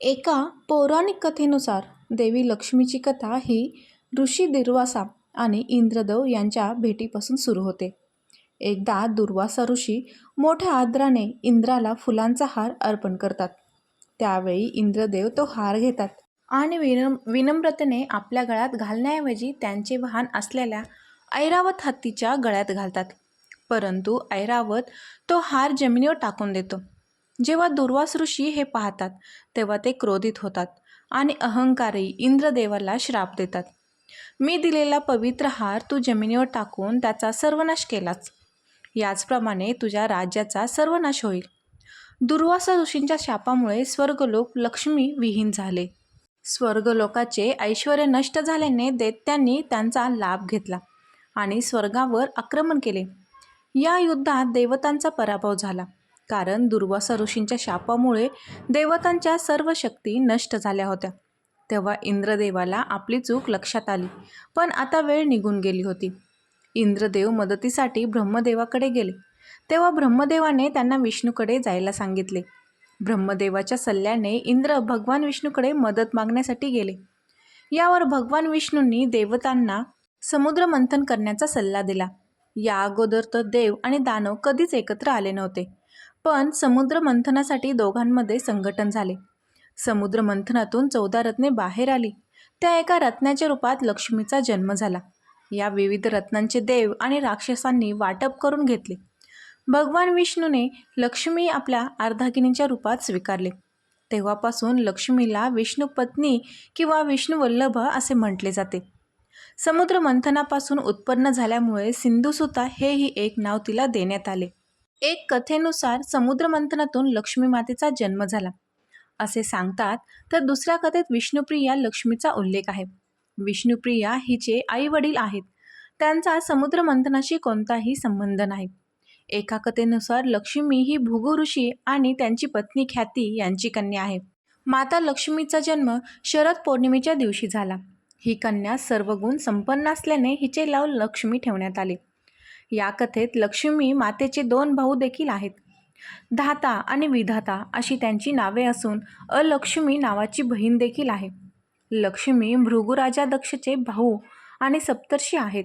एका पौराणिक कथेनुसार देवी लक्ष्मीची कथा ही ऋषी दुर्वासा आणि इंद्रदेव यांच्या भेटीपासून सुरू होते. एकदा दुर्वासा ऋषी मोठ्या आदराने इंद्राला फुलांचा हार अर्पण करतात. त्यावेळी इंद्रदेव तो हार घेतात आणि विनम विनम्रतेने आपल्या गळ्यात घालण्याऐवजी त्यांचे वाहन असलेल्या ऐरावत हत्तीच्या गळ्यात घालतात. परंतु ऐरावत तो हार जमिनीवर टाकून देतो. जेव्हा दुर्वास ऋषी हे पाहतात तेव्हा ते क्रोधित होतात आणि अहंकारी इंद्रदेवाला श्राप देतात. मी दिलेला पवित्र हार तू जमिनीवर टाकून त्याचा सर्वनाश केलाच याचप्रमाणे तुझ्या राज्याचा सर्वनाश होईल. दुर्वासा ऋषींच्या शापामुळे स्वर्गलोक लक्ष्मी विहीन झाले. स्वर्गलोकाचे ऐश्वर नष्ट झाल्याने दैत्यांनी त्यांचा लाभ घेतला आणि स्वर्गावर आक्रमण केले. या युद्धात देवतांचा पराभव झाला. कारण दुर्वासा ऋषींच्या शापामुळे देवतांच्या सर्व शक्ती नष्ट झाल्या होत्या. तेव्हा इंद्रदेवाला आपली चूक लक्षात आली पण आता वेळ निघून गेली होती. इंद्रदेव मदतीसाठी ब्रह्मदेवाकडे गेले. तेव्हा ब्रह्मदेवाने त्यांना विष्णूकडे जायला सांगितले. ब्रह्मदेवाच्या सल्ल्याने इंद्र भगवान विष्णूकडे मदत मागण्यासाठी गेले. यावर भगवान विष्णूंनी देवतांना समुद्र मंथन करण्याचा सल्ला दिला. या अगोदर तर देव आणि दानव कधीच एकत्र आले नव्हते. पण समुद्र मंथनासाठी दोघांमध्ये संघटन झाले. समुद्र मंथनातून चौदा रत्ने बाहेर आली. त्या एका रत्नाच्या रूपात लक्ष्मीचा जन्म झाला. या विविध रत्नांचे देव आणि राक्षसांनी वाटप करून घेतले. भगवान विष्णूने लक्ष्मी आपल्या अर्धागिनीच्या रूपात स्वीकारले. तेव्हापासून लक्ष्मीला विष्णू पत्नी किंवा विष्णुवल्लभ असे म्हटले जाते. समुद्र मंथनापासून उत्पन्न झाल्यामुळे सिंधुसुता हेही एक नाव तिला देण्यात आले. एक कथेनुसार समुद्रमंथनातून लक्ष्मी मातेचा जन्म झाला. असे सांगतात तर दुसऱ्या कथेत विष्णुप्रिया लक्ष्मीचा उल्लेख आहे. विष्णुप्रिया हिचे आई वडील आहेत. त्यांचा समुद्रमंथनाशी कोणताही संबंध नाही. एका कथेनुसार लक्ष्मी ही भृगु ऋषी आणि त्यांची पत्नी ख्याती यांची कन्या आहे. माता लक्ष्मीचा जन्म शरद पौर्णिमेच्या दिवशी झाला. ही कन्या सर्व गुण संपन्न असल्याने हिचे नाव लक्ष्मी ठेवण्यात आले. या कथेत लक्ष्मी मातेचे दोन भाऊ देखील आहेत. धाता आणि विधाता अशी त्यांची नावे असून अलक्ष्मी नावाची बहीण देखील आहे. लक्ष्मी भृगुराजा दक्षचे भाऊ आणि सप्तर्षी आहेत.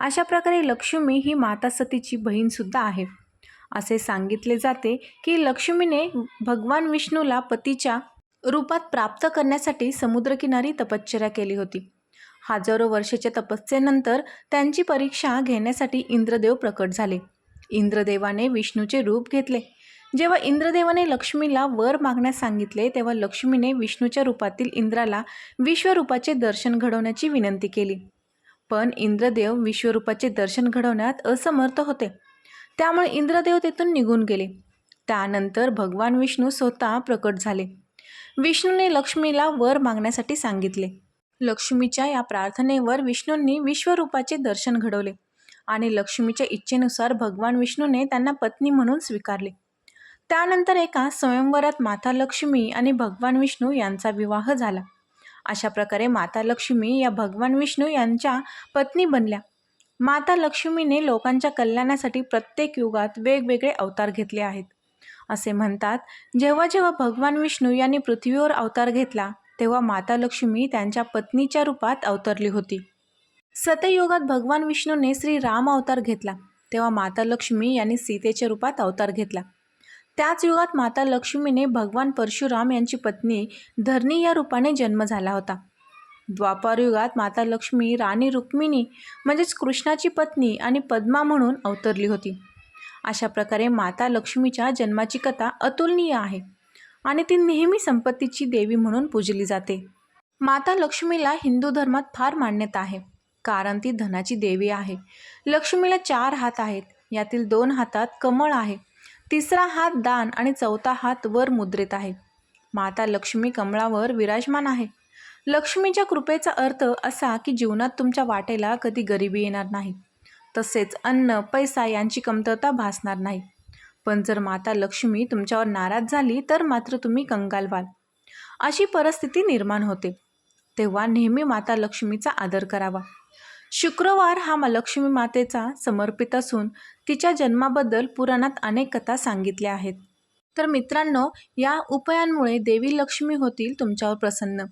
अशा प्रकारे लक्ष्मी ही माता सतीची बहीणसुद्धा आहे. असे सांगितले जाते की लक्ष्मीने भगवान विष्णूला पतीच्या रूपात प्राप्त करण्यासाठी समुद्रकिनारी तपश्चर्या केली होती. हजारो वर्षाच्या तपस्येनंतर त्यांची परीक्षा घेण्यासाठी इंद्रदेव प्रकट झाले. इंद्रदेवाने विष्णूचे रूप घेतले. जेव्हा इंद्रदेवाने लक्ष्मीला वर मागण्यास सांगितले तेव्हा लक्ष्मीने विष्णूच्या रूपातील इंद्राला विश्वरूपाचे दर्शन घडवण्याची विनंती केली. पण इंद्रदेव विश्वरूपाचे दर्शन घडवण्यात असमर्थ होते. त्यामुळे इंद्रदेव तेथून निघून गेले. त्यानंतर भगवान विष्णू स्वतः प्रकट झाले. विष्णूने लक्ष्मीला वर मागण्यासाठी सांगितले. लक्ष्मीच्या या प्रार्थनेवर विष्णूंनी विश्वरूपाचे दर्शन घडवले आणि लक्ष्मीच्या इच्छेनुसार भगवान विष्णूने त्यांना पत्नी म्हणून स्वीकारले. त्यानंतर एका स्वयंवरात माता लक्ष्मी आणि भगवान विष्णू यांचा विवाह झाला. अशा प्रकारे माता लक्ष्मी या भगवान विष्णू यांच्या पत्नी बनल्या. माता लक्ष्मीने लोकांच्या कल्याणासाठी प्रत्येक युगात वेगवेगळे अवतार घेतले आहेत. असे म्हणतात जेव्हा जेव्हा भगवान विष्णू यांनी पृथ्वीवर अवतार घेतला तेव्हा माता लक्ष्मी त्यांच्या पत्नीच्या रूपात अवतरली होती. सतयुगात भगवान विष्णूने श्री राम अवतार घेतला. तेव्हा माता लक्ष्मी यांनी सीतेच्या रूपात अवतार घेतला. त्याच युगात माता लक्ष्मीने भगवान परशुराम यांची पत्नी धरणी या रूपाने जन्म झाला होता. द्वापार युगात माता लक्ष्मी राणी रुक्मिणी म्हणजेच कृष्णाची पत्नी आणि पद्मा म्हणून अवतरली होती. अशा प्रकारे माता लक्ष्मीच्या जन्माची कथा अतुलनीय आहे. आणि ती नेहमी संपत्तीची देवी म्हणून पूजली जाते. माता लक्ष्मीला हिंदू धर्मात फार मान्यता आहे. कारण ती धनाची देवी आहे. लक्ष्मीला चार हात आहेत. यातील दोन हातात कमळ आहे. तिसरा हात दान आणि चौथा हात वर मुद्रित आहे. माता लक्ष्मी कमळावर विराजमान आहे. लक्ष्मीच्या कृपेचा अर्थ असा की जीवनात तुमच्या वाटेला कधी गरिबी येणार नाही. तसेच अन्न पैसा यांची कमतरता भासणार नाही. पण जर माता लक्ष्मी तुमच्यावर नाराज झाली तर मात्र तुम्ही कंगाल व्हाल. अशी परिस्थिती निर्माण होते. तेव्हा नेहमी माता लक्ष्मीचा आदर करावा. शुक्रवार हा लक्ष्मी मातेचा समर्पित असून तिच्या जन्माबद्दल पुराणात अनेक कथा सांगितल्या आहेत. तर मित्रांनो या उपायांमुळे देवी लक्ष्मी होतील तुमच्यावर प्रसन्न.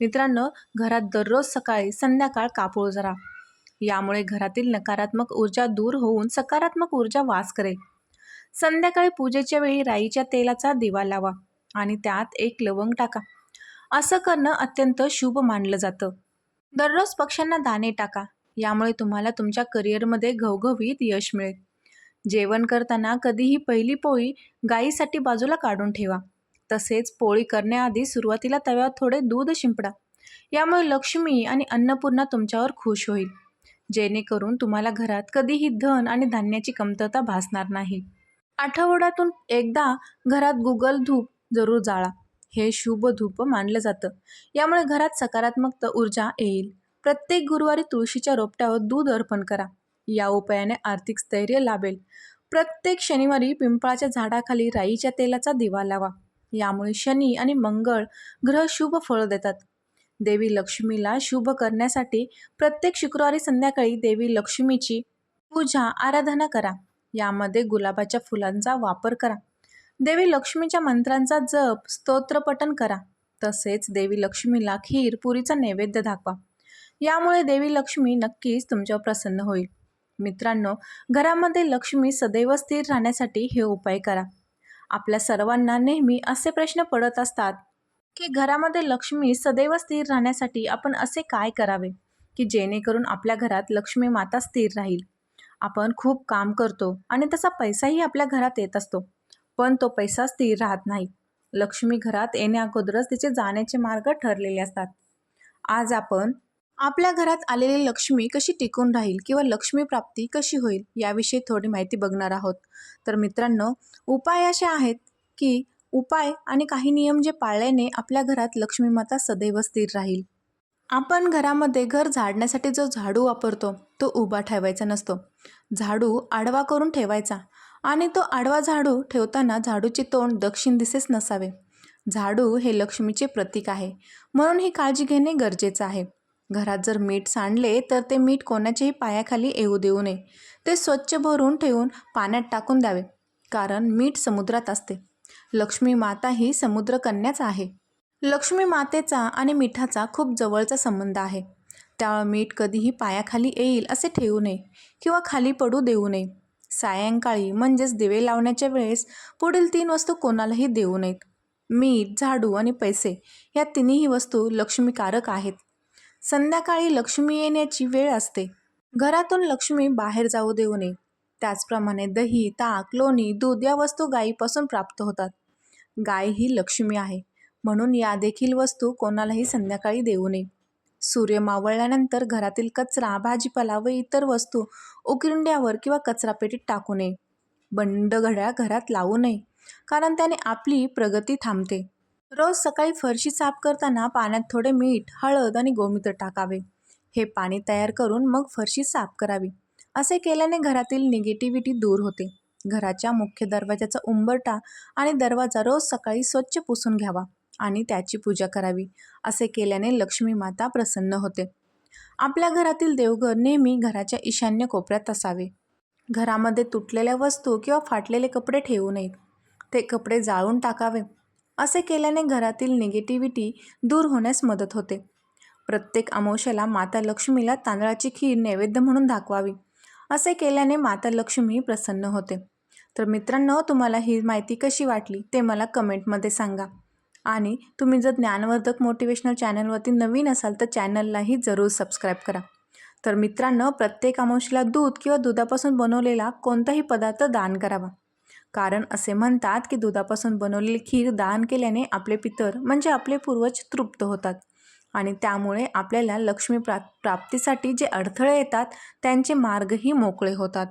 मित्रांनो घरात दररोज सकाळी संध्याकाळ कापूळ जरा. यामुळे घरातील नकारात्मक ऊर्जा दूर होऊन सकारात्मक ऊर्जा वास करेल. संध्याकाळी पूजेच्या वेळी राईच्या तेलाचा दिवा लावा आणि त्यात एक लवंग टाका. असं करणं अत्यंत शुभ मानलं जातं. दररोज पक्ष्यांना दाणे टाका. यामुळे तुम्हाला तुमच्या करिअरमध्ये घवघवीत यश मिळेल. जेवण करताना कधीही पहिली पोळी गाईसाठी बाजूला काढून ठेवा. तसेच पोळी करण्याआधी सुरुवातीला तव्यावर थोडे दूध शिंपडा. यामुळे लक्ष्मी आणि अन्नपूर्णा तुमच्यावर खुश होईल. जेणेकरून तुम्हाला घरात कधीही धन आणि धान्याची कमतरता भासणार नाही. आठवड्यातून एकदा घरात गुगल धूप जरूर जाळा. हे शुभ धूप मानलं जातं. यामुळे घरात सकारात्मक ऊर्जा येईल. प्रत्येक गुरुवारी तुळशीच्या रोपट्यावर दूध अर्पण करा. या उपायाने आर्थिक स्थैर्य लाभेल. प्रत्येक शनिवारी पिंपळाच्या झाडाखाली राईच्या तेलाचा दिवा लावा. यामुळे शनी आणि मंगळ ग्रह शुभ फळ देतात. देवी लक्ष्मीला शुभ करण्यासाठी प्रत्येक शुक्रवारी संध्याकाळी देवी लक्ष्मीची पूजा आराधना करा. यामध्ये गुलाबाच्या फुलांचा वापर करा. देवी लक्ष्मीच्या मंत्रांचा जप स्तोत्रपठन करा. तसेच देवी लक्ष्मीला खीर पुरीचा नैवेद्य दाखवा. यामुळे देवी लक्ष्मी नक्कीच तुमच्यावर प्रसन्न होईल. मित्रांनो घरामध्ये लक्ष्मी सदैव स्थिर राहण्यासाठी हे उपाय करा. आपल्या सर्वांना नेहमी असे प्रश्न पडत असतात की घरामध्ये लक्ष्मी सदैव स्थिर राहण्यासाठी आपण असे काय करावे? की जेणेकरून आपल्या घरात लक्ष्मी माता स्थिर राहील. आपण खूप काम करतो आणि त्याचा पैसाही आपल्या घरात येत असतो. पण तो पैसा स्थिर राहत नाही. लक्ष्मी घरात येण्याअगोदरच तिचे जाण्याचे मार्ग ठरलेले असतात. आज आपण आपल्या घरात आलेली लक्ष्मी कशी टिकून राहील किंवा लक्ष्मी प्राप्ती कशी होईल याविषयी थोडी माहिती बघणार आहोत. तर मित्रांनो उपाय असे आहेत की उपाय आणि काही नियम जे पाळल्याने आपल्या घरात लक्ष्मी माता सदैव स्थिर राहील. आपण घरामध्ये घर झाडण्यासाठी जो झाडू वापरतो तो उभा ठेवायचा नसतो. झाडू आडवा करून ठेवायचा आणि तो आडवा झाडू ठेवताना झाडूचे तोंड दक्षिण दिसेच नसावे. झाडू हे लक्ष्मीचे प्रतीक आहे. म्हणून ही काळजी घेणे गरजेचं आहे. घरात जर मीठ सांडले तर ते मीठ कोणाच्याही पायाखाली येऊ देऊ नये. ते स्वच्छ भरून ठेवून पाण्यात टाकून द्यावे कारण मीठ समुद्रात असते. लक्ष्मी माता ही समुद्रकन्याच आहे. लक्ष्मी मातेचा आणि मिठाचा खूप जवळचा संबंध आहे. त्यामुळे मीठ कधीही पायाखाली येईल असे ठेवू नये किंवा खाली पडू देऊ नये. सायंकाळी म्हणजेच दिवे लावण्याच्या वेळेस पुढील तीन वस्तू कोणालाही देऊ नयेत. मीठ झाडू आणि पैसे या तिन्ही वस्तू लक्ष्मीकारक आहेत. संध्याकाळी लक्ष्मी येण्याची वेळ असते. घरातून लक्ष्मी बाहेर जाऊ देऊ नये. त्याचप्रमाणे दही ताक लोणी दूध या वस्तू गायीपासून प्राप्त होतात. गाय ही लक्ष्मी आहे म्हणून या देखील वस्तू कोणालाही संध्याकाळी देऊ नये. सूर्य मावळल्यानंतर घरातील कचरा भाजीपाला व इतर वस्तू उकिरंड्यावर किंवा कचरापेटीत टाकू नये. बंड घड्याळ घरात लावू नये कारण त्याने आपली प्रगती थांबते. रोज सकाळी फरशी साफ करताना पाण्यात थोडे मीठ हळद आणि गोमित्र टाकावे. हे पाणी तयार करून मग फरशी साफ करावी. असे केल्याने घरातील निगेटिव्हिटी दूर होते. घराच्या मुख्य दरवाजाचा उंबरटा आणि दरवाजा रोज सकाळी स्वच्छ पुसून घ्यावा. आणि त्याची पूजा करावी असे केल्याने लक्ष्मी माता प्रसन्न होते. आपल्या घरातील देवघर नेहमी घराच्या ईशान्य कोपऱ्यात असावे. घरामध्ये तुटलेल्या वस्तू किंवा फाटलेले कपडे ठेवू नयेत. ते कपडे जाळून टाकावे. असे केल्याने घरातील निगेटिव्हिटी दूर होण्यास मदत होते. प्रत्येक अमावश्याला माता लक्ष्मीला तांदळाची खीर नैवेद्य म्हणून दाखवावी. असे केल्याने माता लक्ष्मी प्रसन्न होते. तर मित्रांनो तुम्हाला ही माहिती कशी वाटली ते मला कमेंटमध्ये सांगा. आणि तुम्ही जर ज्ञानवर्धक मोटिवेशनल चॅनलवरती नवीन असाल तर चॅनललाही जरूर सबस्क्राईब करा. तर मित्रांनो प्रत्येक अमावशीला दूध किंवा दुधापासून बनवलेला कोणताही पदार्थ दान करावा. कारण असे म्हणतात की दुधापासून बनवलेली खीर दान केल्याने आपले पितर म्हणजे आपले पूर्वज तृप्त होतात. आणि त्यामुळे आपल्याला लक्ष्मी प्रा प्राप्तीसाठी जे अडथळे येतात त्यांचे मार्गही मोकळे होतात.